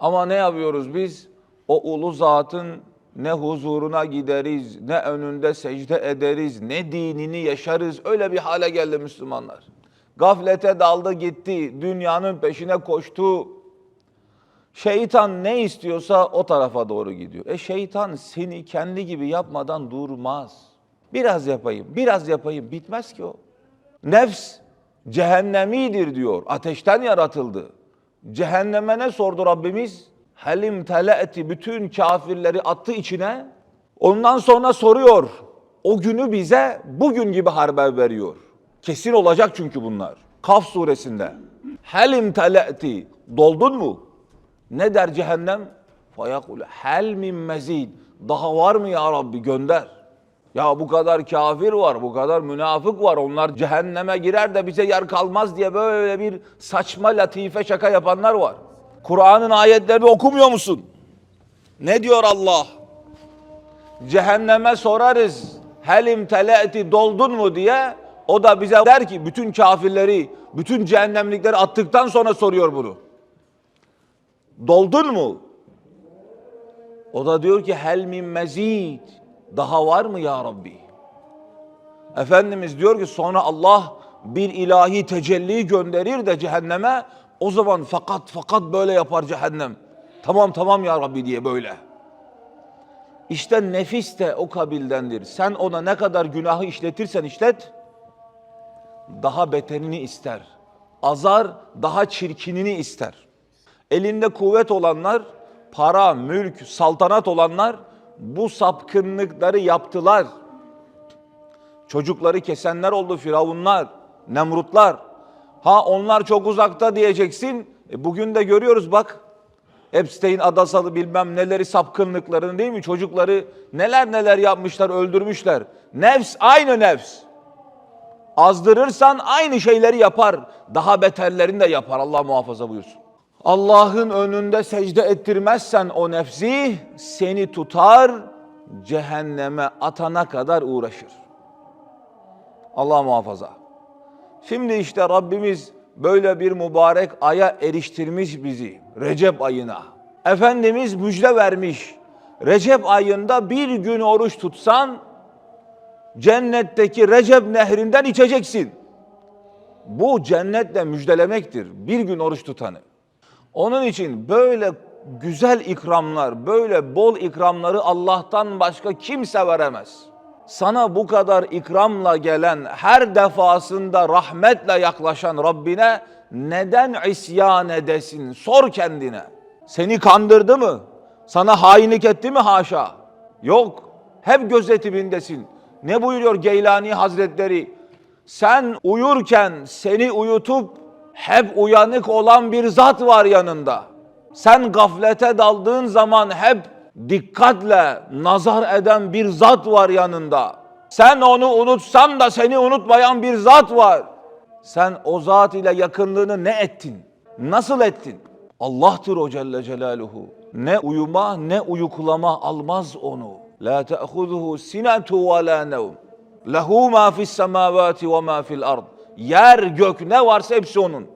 Ama ne yapıyoruz biz? O ulu zatın ne huzuruna gideriz, ne önünde secde ederiz, ne dinini yaşarız. Öyle bir hale geldi Müslümanlar. Gaflete daldı gitti, dünyanın peşine koştu. Şeytan ne istiyorsa o tarafa doğru gidiyor. E şeytan seni kendi gibi yapmadan durmaz. Biraz yapayım, biraz yapayım. Bitmez ki o. Nefs cehennemidir diyor. Ateşten yaratıldı. Cehenneme ne sordu Rabbimiz? Helim teleeti bütün kafirleri attı içine. Ondan sonra soruyor. O günü bize bugün gibi haber veriyor. Kesin olacak çünkü bunlar. Kaf suresinde. Helim teleeti doldun mu? Ne der cehennem? Fayakul hel min mezid. Daha var mı ya Rabbi gönder. Ya bu kadar kafir var, bu kadar münafık var. Onlar cehenneme girer de bize yer kalmaz diye böyle bir saçma latife şaka yapanlar var. Kur'an'ın ayetlerini okumuyor musun? Ne diyor Allah? Cehenneme sorarız. Helim teleeti doldun mu diye. O da bize der ki bütün kafirleri, bütün cehennemlikleri attıktan sonra soruyor bunu. Doldun mu? O da diyor ki hel min mezid. Daha var mı ya Rabbi? Efendimiz diyor ki sonra Allah bir ilahi tecelli gönderir de cehenneme o zaman fakat fakat böyle yapar cehennem. Tamam tamam ya Rabbi diye böyle. İşte nefis de o kabildendir. Sen ona ne kadar günahı işletirsen işlet, daha beterini ister. Azar daha çirkinini ister. Elinde kuvvet olanlar, para, mülk, saltanat olanlar bu sapkınlıkları yaptılar. Çocukları kesenler oldu firavunlar, nemrutlar. Ha onlar çok uzakta diyeceksin. E bugün de görüyoruz bak. Epstein adasalı bilmem neleri sapkınlıklarını değil mi? Çocukları neler neler yapmışlar, öldürmüşler. Nefs aynı nefs. Azdırırsan aynı şeyleri yapar. Daha beterlerini de yapar. Allah muhafaza buyursun. Allah'ın önünde secde ettirmezsen o nefsi seni tutar, cehenneme atana kadar uğraşır. Allah muhafaza. Şimdi işte Rabbimiz böyle bir mübarek aya eriştirmiş bizi. Recep ayına. Efendimiz müjde vermiş. Recep ayında bir gün oruç tutsan cennetteki Recep nehrinden içeceksin. Bu cennetle müjdelemektir. Bir gün oruç tutanı. Onun için böyle güzel ikramlar, böyle bol ikramları Allah'tan başka kimse veremez. Sana bu kadar ikramla gelen, her defasında rahmetle yaklaşan Rabbine neden isyan edesin? Sor kendine. Seni kandırdı mı? Sana hainlik etti mi haşa? Yok. Hep gözetimindesin. Ne buyuruyor Geylani Hazretleri? Sen uyurken seni uyutup hep uyanık olan bir zat var yanında. Sen gaflete daldığın zaman hep dikkatle nazar eden bir zat var yanında. Sen onu unutsan da seni unutmayan bir zat var. Sen o zat ile yakınlığını ne ettin? Nasıl ettin? Allah'tır o Celle Celaluhu. Ne uyuma ne uyuklama almaz onu. La te'huzuhu sinetu ve la nevm. Lehu ma fis semavati ve ma fil ard. Yer gök ne varsa hepsi onun.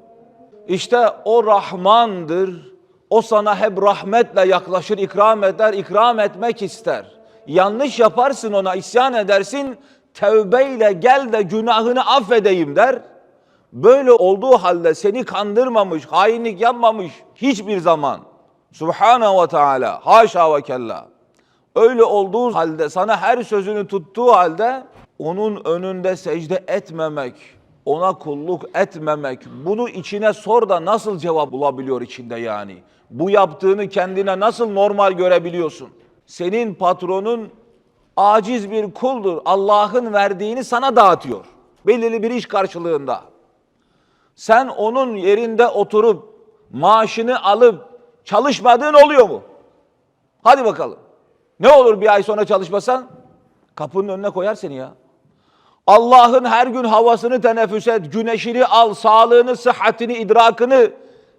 İşte o Rahmandır. O sana hep rahmetle yaklaşır, ikram eder, ikram etmek ister. Yanlış yaparsın ona, isyan edersin. Tevbeyle gel de günahını affedeyim der. Böyle olduğu halde seni kandırmamış, hainlik yapmamış hiçbir zaman. Subhanahu ve Teala, haşa ve kella. Öyle olduğu halde sana her sözünü tuttuğu halde onun önünde secde etmemek, ona kulluk etmemek, bunu içine sor da nasıl cevap bulabiliyor içinde yani? Bu yaptığını kendine nasıl normal görebiliyorsun? Senin patronun aciz bir kuldur. Allah'ın verdiğini sana dağıtıyor. Belirli bir iş karşılığında. Sen onun yerinde oturup maaşını alıp çalışmadığın oluyor mu? Hadi bakalım. Ne olur bir ay sonra çalışmasan? Kapının önüne koyar seni ya. Allah'ın her gün havasını teneffüs et, güneşini al, sağlığını, sıhhatini, idrakını,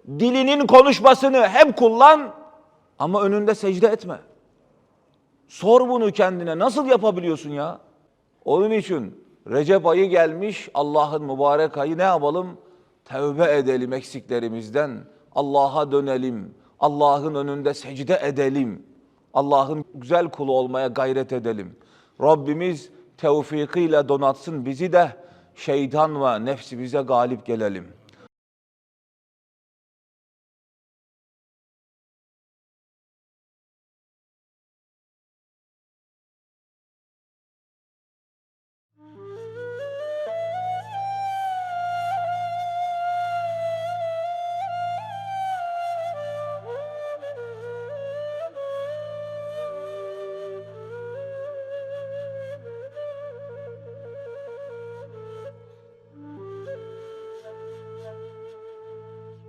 dilinin konuşmasını hep kullan ama önünde secde etme. Sor bunu kendine. Nasıl yapabiliyorsun ya? Onun için Recep ayı gelmiş, Allah'ın mübarek ayı ne yapalım? Tevbe edelim eksiklerimizden. Allah'a dönelim. Allah'ın önünde secde edelim. Allah'ın güzel kulu olmaya gayret edelim. Rabbimiz tevfikiyle donatsın bizi de şeytan ve nefsimize galip gelelim.